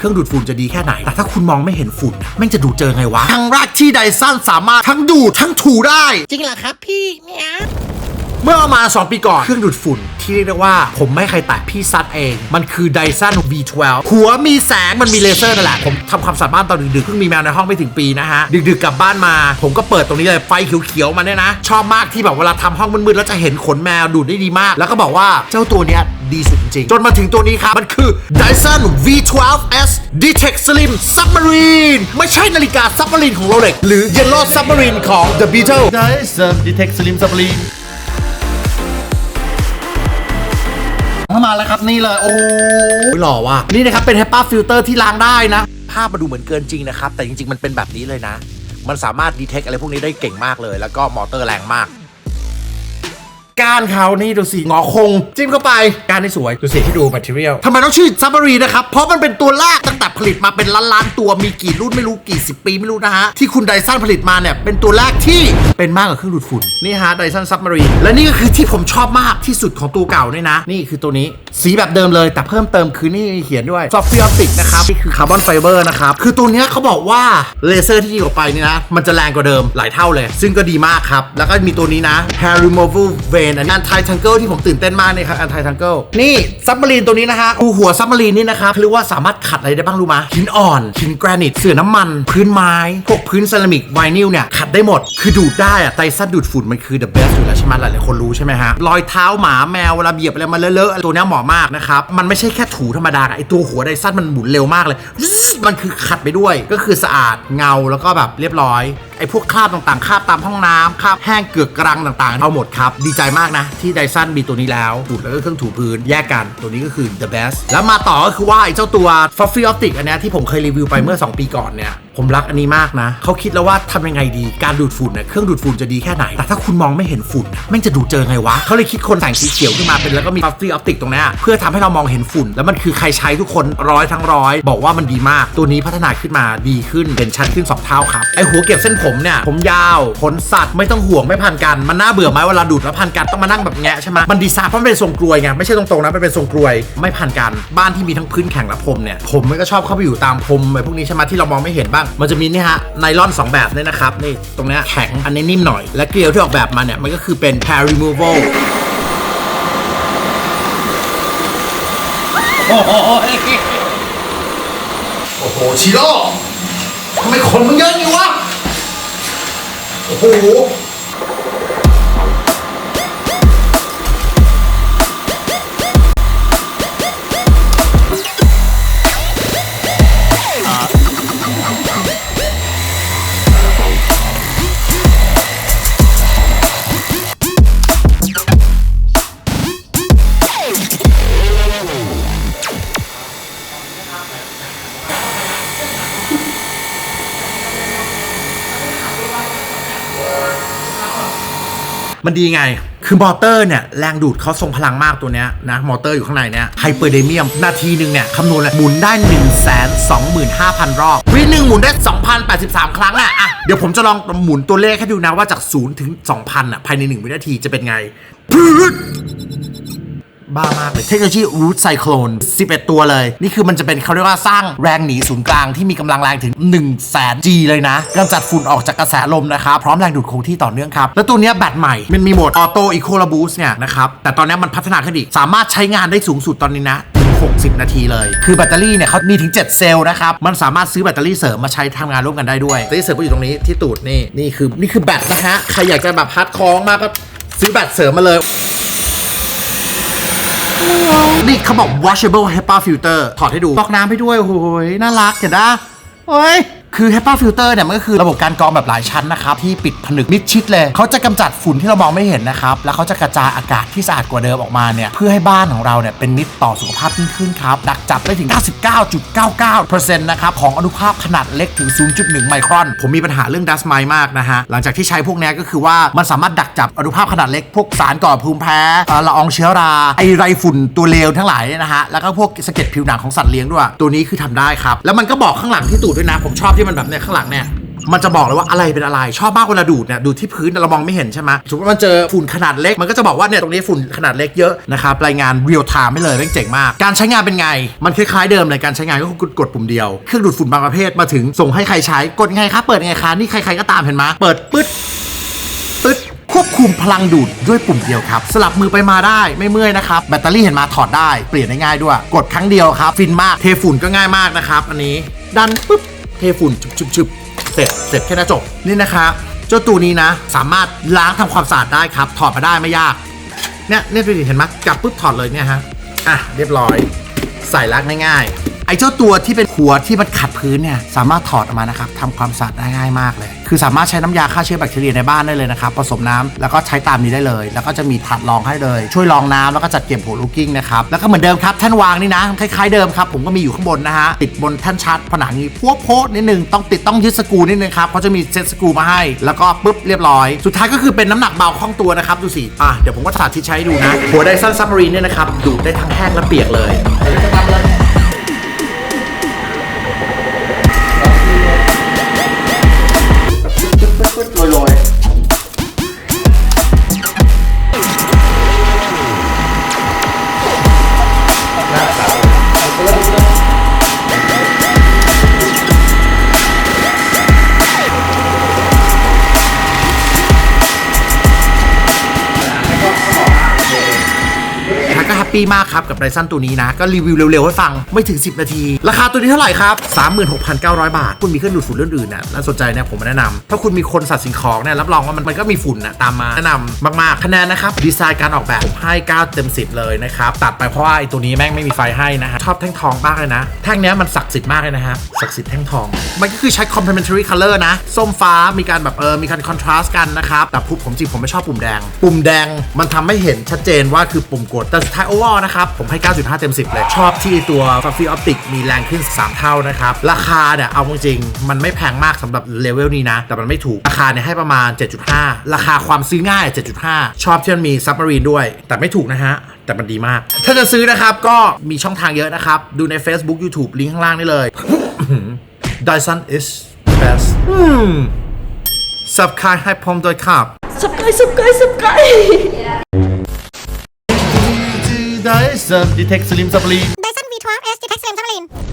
เครื่องดูดฝุ่นจะดีแค่ไหน แต่ถ้าคุณมองไม่เห็นฝุ่นน่ะแม่งจะดูดเจอไงวะครั้งแรกที่ไดซันสามารถทั้งดูดทั้งถูได้ จริงเหรอครับพี่เนี่ย เมื่อประมาณ 2 ปีก่อนเครื่องดูดฝุ่นที่เรียกได้ว่าผมไม่ให้ใครแตะพี่ซัดเอง มันคือ Dyson V12 หัวมีแสงมันมีเลเซอร์นั่นแหละ ผมทำความสะอาดบ้านตอนดึกๆเพิ่งมีแมวในห้องไม่ถึงปีนะฮะ ดึกๆกลับบ้านมา ผมก็เปิดตรงนี้เลยไฟเขียวๆมาเนี่ยนะ ชอบมากที่แบบเวลาทำห้องมืดๆแล้วจะเห็นขนแมวดูดได้ดีมาก แล้วก็บอกว่าเจ้าตัวเนี้ยดีสุดจริงๆจนมาถึงตัวนี้ครับ มันคือ Dyson V12S Detect Slim Submarine ไม่ใช่นาฬิกา Submarine ของ Rolex หรือ Yellow Submarine ของ The Beatles ได้เซิ เทคสลิมซับลีมาแล้วครับนี่เลยโอ้โหโอ้ยหล่อว่ะนี่นะครับเป็น HEPA ฟิลเตอร์ที่ล้างได้นะ ภาพมาดูเหมือนเกินจริงนะครับ แต่จริง ๆ มันเป็นแบบนี้เลยนะ มันสามารถดีเทคอะไรพวกนี้ได้เก่งมากเลย แล้วก็มอเตอร์แรงมาก ก้านเขานี่ดูสิงอคง จิ้มเข้าไปก้านนี่สวยดูสิที่ดู material ทำไมต้องชื่อ Submarine นะครับ เพราะมันเป็นตัวแรกตั้งแต่ผลิตมาเป็นล้านๆตัวมีกี่รุ่นไม่รู้กี่สิบปีไม่รู้นะฮะ ที่คุณไดซันผลิตมาเนี่ย เป็นตัวแรกที่เป็นมากกว่าเครื่องดูดฝุ่นนี่ฮะไดซัน Submarine และนี่ก็คือที่ผมชอบมากที่สุดของตัวเก่าเนี่ยนะ นี่คือตัวนี้สีแบบเดิมเลย แต่เพิ่มเติมคือนี่เขียนด้วย Soft Optic นะครับนี่คือคาร์บอนไฟเบอร์นะครับคือตัวนี้เขาบอกว่าเลเซอร์ที่ยิงออกไปเนี่ยนะมันจะแรงกว่าเดิมหลายเท่าเลย ซึ่งก็ดีมากครับแล้วก็มีตัวนี้นะ Hair Removal Vein อันนี้ Anti Tangle ที่ผมตื่นเต้นมากเนี่ยครับ Anti Tangle นี่ซับมารีนตัวนี้นะฮะอูหัวซับมารีนนี่นะครับเขาเรียกว่าสามารถขัดอะไรได้บ้างรู้ไหมยหินอ่อนหินแกรนิตเสื่อน้ำมัน พื้นไม้พวกพื้นเซรามิกไวนิลเนี่ยขัดได้หมด คือดูดได้อะไตซันดูดฝุ่นมันคือ the best อยู่แล้วใช่ไหมหลายๆคนรู้ใช่ไหมฮะรอยเท้าหมาแมวเวลาเหยียบอะไรมาเลอะๆตัวเนี้ยเหมาะมากนะครับมันไม่ใช่แค่ถูธรรมดานะไอตัวหัวไดซันมันหมุนเร็วมากเลย มันคือขัดไปด้วยก็คือสะอาดเงาแล้วก็แบบเรียบร้อย ไอ้พวกคราบต่างๆคราบตามห้องน้ำคราบแห้งเกือกกรังต่างๆ เอาหมดครับ ดีใจมากนะ ที่ไดซันมีตัวนี้แล้วถูแล้วก็เครื่องถูพื้นแยกกันตัวนี้ก็คือ the best แล้วมาต่อก็คือว่าไอ้เจ้าตัว f u f f y Optic อันนี้ที่ผมเคยรีวิวไปเมื่อ 2 ปีก่อนเนี่ยผมรักอันนี้มากนะ เขาคิดแล้วว่าทำยังไงดี การดูดฝุ่นเนี่ยเครื่องดูดฝุ่นจะดีแค่ไหน แต่ถ้าคุณมองไม่เห็นฝุ่นแม่งจะดูดเจอไงวะ เขาเลยคิดคนแต่งสีเขียวขึ้นมาเป็นแล้วก็มี f u f f y Optic ตรงนี้เพื่อทำให้เรามองเห็นฝุ่น แล้วมันคือใครใช้ทุกคนร้อยทั้งร้อยบอกว่ามันดีมาก ตัวนี้พัฒนาขึ้นมาดีขึ้นเป็นชัดขึ้นสองเท่าครับ ไอหัวเก็บเส้นผมเนี่ย ผมยาวขนสัตว์ไม่ต้องห่วงไม่พันกัน มันน่าเบื่อไหมเวลาดูดแล้วพันกันต้องมานั่งแบบแงะใช่ไหมมันดีไซน์เพราะมันเป็นทรงกลวยไงไม่ใช่ตรงๆนะมันเป็นทรงกลวยไม่พันกันบ้านที่มีทั้งพื้นแข็งและพรมเนี่ยผมมันก็ชอบเข้าไปอยู่ตามพรมไอพวกนี้ใช่ไหมที่เรามองไม่เห็นบ้าง มันจะมีนี่ฮะไนลอนสองแบบเนี่ยนะครับนี่ตรงเนี้ยแข็งอันนี้นิ่มหน่อย และเกลียวที่ออกแบบมาเนี่ยมันก็คือเป็น hair removal โอ้โหโอ้โหชิโร่ทำไมขนมึงเยอะอย่างวะ โอ้โห มันดีไง คือมอเตอร์เนี่ยแรงดูดเขาทรงพลังมากตัวเนี้ยนะ มอเตอร์อยู่ข้างในเนี่ยไฮเปอร์เดเมียม นาทีหนึ่งเนี่ยคำนวณเลยหมุนได้ 1 2 5 0 0 0 รอบ วิหนึ่งหมุนได้ 2,083 ครั้งอะอะ เดี๋ยวผมจะลองหมุนตัวเลขให้ดูนะว่าจาก 0 ถึง 2,000อะภายใน 1 วินาทีจะเป็นไง บ้ามากเลย เทคโนโลยี Root Cyclone 11 ตัวเลย นี่คือมันจะเป็นเขาเรียกว่าสร้างแรงหนีศูนย์กลางที่มีกำลังแรงถึง 1 0 0 0 0แสน G เลยนะกำจัดฝุ่นออกจากกระแสลมนะครับ พร้อมแรงดูดคงที่ต่อเนื่องครับ แล้วตัวนี้แบตใหม่ มันมีโหมด Auto Eco Boost เนี่ยนะครับ แต่ตอนนี้มันพัฒนาขึ้นอีก สามารถใช้งานได้สูงสุดตอนนี้นะ60 นาทีเลย คือแบตเตอรี่เนี่ยเขามีถึง 7 เซลล์นะครับ มันสามารถซื้อแบตเตอรี่เสริมมาใช้ทำงานร่วมกันได้ด้วย แบตเตอรี่เสริมก็อยู่ตรงนี้ที่ตูดนี่ นี่คือนี่คือแบตนะฮะ ใครอยากจะแบบพัดคล้องมากก็ซื้อแบตเสริมมาเลย นี่เขาบอก washable HEPA filter ถอดให้ดูฟอกน้ำให้ด้วยโอ้ยน่ารักเห็นนะโอ้ย คือ HEPA filter เนี่ยมันก็คือระบบการกรองแบบหลายชั้นนะครับ ที่ปิดผนึกมิดชิดเลยเขาจะกำจัดฝุ่นที่เรามองไม่เห็นนะครับ แล้วเขาจะกระจายอากาศที่สะอาดกว่าเดิมออกมาเนี่ยเพื่อให้บ้านของเราเนี่ยเป็นมิตรต่อสุขภาพยิ่งขึ้นครับ ดักจับได้ถึง 99.99%นะครับของอนุภาคขนาดเล็กถึง 0.1 ไมครอน ผมมีปัญหาเรื่องดัสไมมากนะฮะหลังจากที่ใช้พวกนี้ก็คือว่ามันสามารถดักจับอนุภาคขนาดเล็กพวกสารก่อภูมิแพร่ละอองเชื้อราไอไรฝุ่นตัวเลวทั้งหลายเนี่ยนะฮะแล้วก็พวกสะเก็ดผิวหนังของสัตว์เลี้ยงด้วยตัวนี้คือทำได้ครับแล้วมันก็บอกข้างหลังที่ตูดด้วยนะผมชอบที่มันแบบเนี่ยข้างหลังเนี่ยมันจะบอกเลยว่าอะไรเป็นอะไรชอบมากเวลาดูดเนี่ยดูที่พื้นเรามองไม่เห็นใช่ไหมสมมติว่ามันเจอฝุ่นขนาดเล็ก มันก็จะบอกว่าเนี่ยตรงนี้ฝุ่นขนาดเล็กเยอะนะครับรายงานเรียลไทม์ไม่เลยแม่งเจ๋งมาก การใช้งานเป็นไง มันคล้ายๆเดิมเลยการใช้งานก็คือกดกดปุ่มเดียว เครื่องดูดฝุ่นบางประเภทมาถึงส่งให้ใครใช้กดไงคะเปิดไงคะนี่ใครๆก็ตามเห็นไหมเปิดปึ๊ดปึ๊ดควบคุมพลังดูดด้วยปุ่มเดียวครับ สลับมือไปมาได้ไม่เมื่อยนะครับ แบตเตอรี่เห็นมาถอดได้เปลี่ยนได้ง่ายด้วย กดครั้งเดียวครับ ฟินมากเทฝุ่นก็ง่ายมากนะครับอันนี้ดันปุ๊บ เทฝุ่นชุบๆเสร็จเสร็จแค่นั้นจบนี่นะคะเจ้าตัวนี้นะ สามารถล้างทำความสะอาดได้ครับ ถอดมาได้ไม่ยากเนี่ยเนี่ยดูดิเห็นไหมจับปุ๊บถอดเลยเนี่ยฮะอะเรียบร้อย ใส่ลักง่ายๆ อ้เจ้าตัวที่เป็นหัวที่มันขัดพื้นเนี่ยสามารถถอดออกมานะครับทำความสะอาดได้ง่ายมากเลย คือสามารถใช้น้ำยาฆ่าเชื้อแบคทีเรียในบ้านได้เลยนะครับผสมน้ำแล้วก็ใช้ตามนี้ได้เลย แล้วก็จะมีถัดรองให้เลย ช่วยรองน้ำแล้วก็จัดเก็บหัวลูกกิ้งนะครับแล้วก็เหมือนเดิมครับแท่านวางนี่นะคล้ายๆเดิมครับผมก็มีอยู่ข้างบนนะฮะติดบนแท่านชาร์จผนังนี้พวกโพสนิดนึงต้องติดต้องยึดสกูนิดนึงครับเขาจะมีเซ็ตสกูมาให้ แล้วก็ปุ๊บเรียบร้อย สุดท้ายก็คือเป็นน้ำหนักเบาคล่องตัวนะครับดูสิอะเดี๋ยวผมก็สาธิตใช้ดูนะหัวไดซันซับมารีนเนี่ยนะครับดูดได้ทั้งแห้งและเปียกเลย ปี้มากครับกับไรซันตัวนี้นะ ก็รีวิวเร็วๆให้ฟังไม่ถึง 10 นาที ราคาตัวนี้เท่าไหร่ครับ 36,900 บาท คุณมีเครื่องดูดฝุ่นเรื่องอื่นน่ะน่าสนใจเนี่ยผมแนะนำถ้าคุณมีคนสัตว์สิ่งของเนี่ยรับรองว่ามันมันก็มีฝุ่นนะตามมาแนะนำมากๆคะแนนนะครับดีไซน์การออกแบบผมให้ 9 เต็ม 10 เลยนะครับตัดไปเพราะว่าไอ้ตัวนี้แม่งไม่มีไฟให้นะฮะชอบแท่งทองมากเลยนะแท่งเนี้ยมันศักดิ์สิทธิ์มากเลยนะฮะศักดิ์สิทธิ์แท่งทอง มันก็คือใช้ complementary color นะส้มฟ้ามีการแบบเออมีการ contrast กันนะครับแต่ผมจริงผมไม่ชอบปุ่มแดง ปุ่มแดงมันทำให้เห็นชัดเจนว่าคือปุ่มกดแต่สุดท้าย overall นะครับ ผมให้ 9.5 เต็ม 10 เลย ชอบที่ตัว Fluffy Optic มีแรงขึ้น 3 เท่านะครับ ราคาเนี่ย เอาจริงมันไม่แพงมากสำหรับเลเวลนี้นะ แต่มันไม่ถูก ราคาเนี่ยให้ประมาณ 7.5 ราคาความซื้อง่าย 7.5 ชอบที่มันมี Submarine ด้วย แต่ไม่ถูกนะฮะแต่มันดีมาก ถ้าจะซื้อนะครับก็มีช่องทางเยอะนะครับ ดูใน Facebook YouTube ลิงก์ข้างล่างนี่เลย Dyson is best อืม subscribe ให้ผมด้วยครับ subscribe subscribe subscribe Dyson Detect Slim Submarine Dyson V12 S Detect Slim Submarine